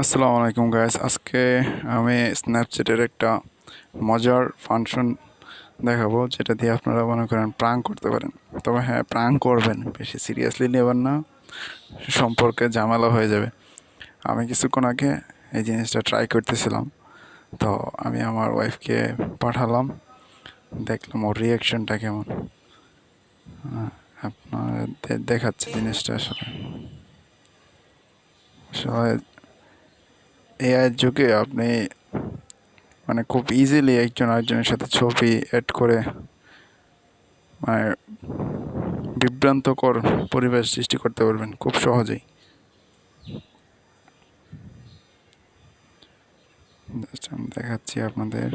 আসসালামু আলাইকুম গাইস আজকে আমি স্ন্যাপচ্যাটের একটা মজার ফাংশন দেখাবো যেটা দিয়ে আপনারা মনে করেন প্রাং করতে পারেন। তবে হ্যাঁ প্রাং করবেন বেশি সিরিয়াসলি নেবেন না। সম্পর্কে ঝামেলা হয়ে যাবে। আমি কিছুক্ষণ আগে এই জিনিসটা ট্রাই করতেছিলাম। তো আমি আমার ওয়াইফকে পাঠালাম। দেখলাম ওর রিয়াকশনটা কেমন। হ্যাঁ, আপনাদের দেখাচ্ছে জিনিসটা আসলে। আসলে এআই যুগে আপনি মানে খুব ইজিলি একজন আরেকজনের সাথে ছবি অ্যাড করে মানে বিভ্রান্তকর পরিবেশ সৃষ্টি করতে পারবেন খুব সহজেই। দেখাচ্ছি আপনাদের।